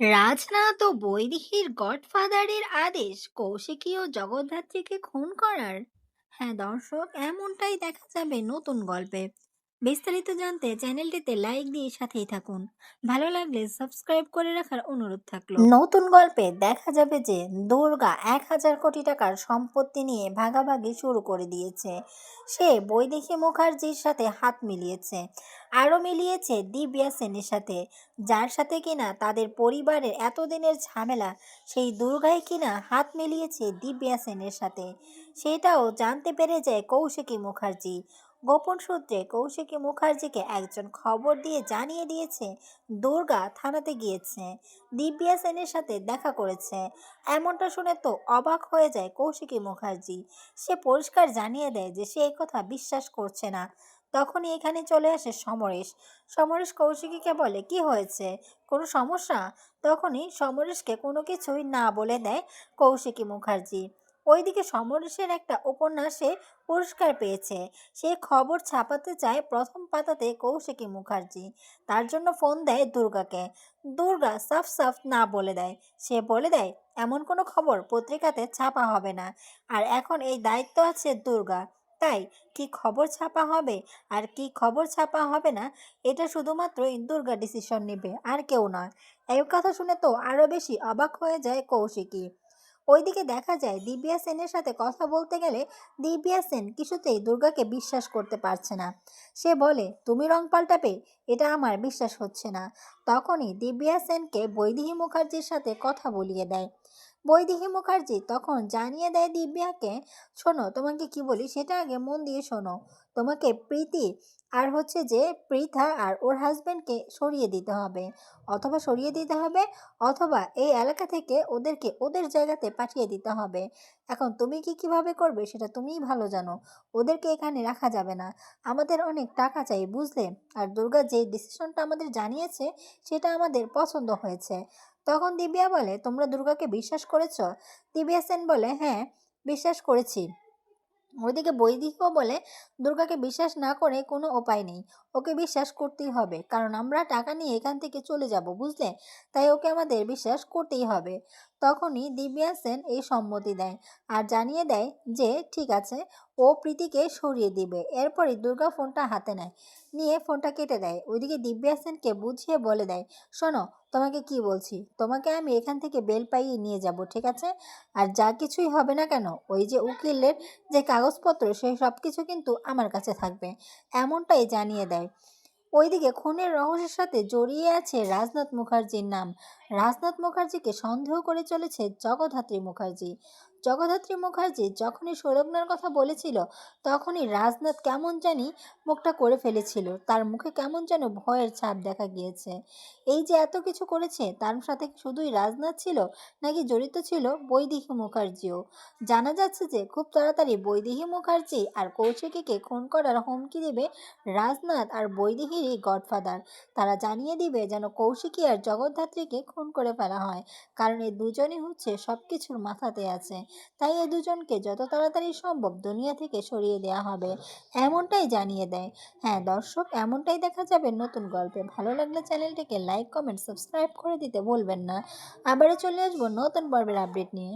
রাজনাথ ও বৈদিহীর গডফাদারের আদেশ কৌশিকী ও জগদ্ধাত্রীকে খুন করার? হ্যাঁ দর্শক, এমনটাই দেখা যাবে নতুন গল্পে। বিস্তারিত জানতে চ্যানেলটিতে লাইক দিয়ে সাথেই থাকুন। ভালো লাগলে সাবস্ক্রাইব করে রাখার অনুরোধ থাকল। নতুন গল্পে দেখা যাবে যে দুর্গা এক হাজার কোটি টাকার সম্পত্তি নিয়ে ভাগাভাগি শুরু করে দিয়েছে। সে বৈদেহী মুখার্জির সাথে হাত মিলিয়েছে। আরও মিলিয়েছে দিব্যা সেনের সাথে। যার সাথে কিনা তাদের পরিবারের এতদিনের ঝামেলা, সেই দুর্গাই কিনা হাত মিলিয়েছে দিব্যা সেনের সাথে। সেটাও জানতে পেরে যায় কৌশিকী মুখার্জি। গোপন সূত্রে কৌশিকী মুখার্জিকে একজন খবর দিয়ে জানিয়ে দিয়েছে, দুর্গা থানাতে গিয়েছে, দিব্যা সেনের সাথে দেখা করেছে। এমনটা শুনে তো অবাক হয়ে যায় কৌশিকী মুখার্জি। সে পরিষ্কার জানিয়ে দেয় যে সে কথা বিশ্বাস করছে না। তখনই এখানে চলে আসে সমরেশ। সমরেশ কৌশিকীকে বলে, কি হয়েছে? কোনো সমস্যা? তখনই সমরেশকে কোনো কিছুই না বলে দেয় কৌশিকী মুখার্জি। ওইদিকে সমরেশের একটা উপন্যাসে পুরস্কার পেয়েছে। সে খবর ছাপাতে চায় প্রথম পাতাতে কৌশিকী মুখার্জি। তার জন্য ফোন দেয় দুর্গাকে। দুর্গা সাফ সাফ না বলে দেয়। সে বলে দেয়, এমন কোনো খবর পত্রিকাতে ছাপা হবে না। আর এখন এই দায়িত্ব আছে দুর্গা। তাই কি খবর ছাপা হবে আর কি খবর ছাপা হবে না, এটা শুধুমাত্রই দুর্গা ডিসিশন নেবে, আর কেউ নয়। এই কথা শুনে তো আরও বেশি অবাক হয়ে যায় কৌশিকী। ওইদিকে দেখা যায় দিব্যা সেনের সাথে কথা বলতে গেলে দিব্যা সেন কিছুতেই দুর্গাকে বিশ্বাস করতে পারছে না। সে বলে, তুমি রং পাল্টাবে, এটা আমার বিশ্বাস হচ্ছে না। তখনই দিব্যা সেনকে বৈদেহী মুখার্জির সাথে কথা বলিয়ে দেয়। বৈদেহী মুখার্জি তখন জানিয়ে দেয় দিব্যাকে, শোনো, তোমাকে কি বলি, সেটা আগে মন দিয়ে শোনো। তোমাকে প্রীতি আর হচ্ছে যে প্রীথা আর ওর হাজব্যান্ডকে সরিয়ে দিতে হবে। অথবা সরিয়ে দিতে হবে, অথবা এই এলাকা থেকে ওদেরকে ওদের জায়গাতে পাঠিয়ে দিতে হবে। এখন তুমি কি কীভাবে করবে, সেটা তুমিই ভালো জানো। ওদেরকে এখানে রাখা যাবে না। আমাদের অনেক টাকা চাই, বুঝলে? আর দুর্গা যে ডিসিশনটা আমাদের জানিয়েছে, সেটা আমাদের পছন্দ হয়েছে। তখন দিব্যা বলে, তোমরা দুর্গাকে বিশ্বাস করেছ? দিব্যা সেন বলে হ্যাঁ বিশ্বাস করেছি। ওইদিকে বৈদিকও বলে, দুর্গাকে বিশ্বাস না করে কোনো উপায় নেই। ওকে বিশ্বাস করতেই হবে, কারণ আমরা টাকা নিয়ে এখান থেকে চলে যাব, বুঝলে? তাই ওকে আমাদের বিশ্বাস করতেই হবে। তখনই দিব্যা সেন এই সম্মতি দেয় আর জানিয়ে দেয় যে, ঠিক আছে ও প্রীতিকে সরিয়ে দিবে। এরপরই দুর্গা ফোনটা হাতে নেয়, নিয়ে ফোনটা কেটে দেয়। ওইদিকে দিব্যা সেনকে বুঝিয়ে বলে দেয়, শোনো, তোমাকে কি বলছি? তোমাকে আমি এখান থেকে বেল পাইয়ে নিয়ে যাব, ঠিক আছে? আর যা কিছুই হবে না কেন, ওই যে উকিলের যে কাগজপত্র সেই সব কিছু কিন্তু আমার কাছে থাকবে, এমনটাই জানিয়ে দেয়। ওইদিকে খুনের রহস্যের সাথে জড়িয়ে আছে রাজনাথ মুখার্জির নাম। রাজনাথ মুখার্জিকে সন্দেহ করে চলেছে জগদ্ধাত্রী মুখার্জি। জগদ্ধাত্রী মুখার্জি যখনই সৌরভনার কথা বলেছিল, তখনই রাজনাথ কেমন জানি মুখটা করে ফেলেছিল। তার মুখে কেমন যেন ভয়ের ছাপ দেখা গিয়েছে। এই যে এত কিছু করেছে, তার সাথে শুধুই রাজনাথ ছিল, নাকি জড়িত ছিল বৈদেহী মুখার্জিও? জানা যাচ্ছে যে খুব তাড়াতাড়ি বৈদেহী মুখার্জি আর কৌশিকীকে খুন করার হুমকি দেবে রাজনাথ আর বৈদেহীরই গডফাদার। তারা জানিয়ে দিবে যেন কৌশিকী আর জগদ্ধাত্রীকে খুন করে ফেলা হয়, কারণ এই দুজনই হচ্ছে সব কিছুর মাথাতে আছে। তাই এ দুজনকে যত তাড়াতাড়ি সম্ভব দুনিয়া থেকে সরিয়ে দেওয়া হবে। এমনটাই জানিয়ে দেয়। হ্যাঁ দর্শক, এমনটাই দেখা যাবে নতুন গল্পে। ভালো লাগলে চ্যানেলটিকে লাইক, কমেন্ট, সাবস্ক্রাইব করে দিতে ভুলবেন না। আবারও চলে আসব নতুন পর্বের আপডেট নিয়ে।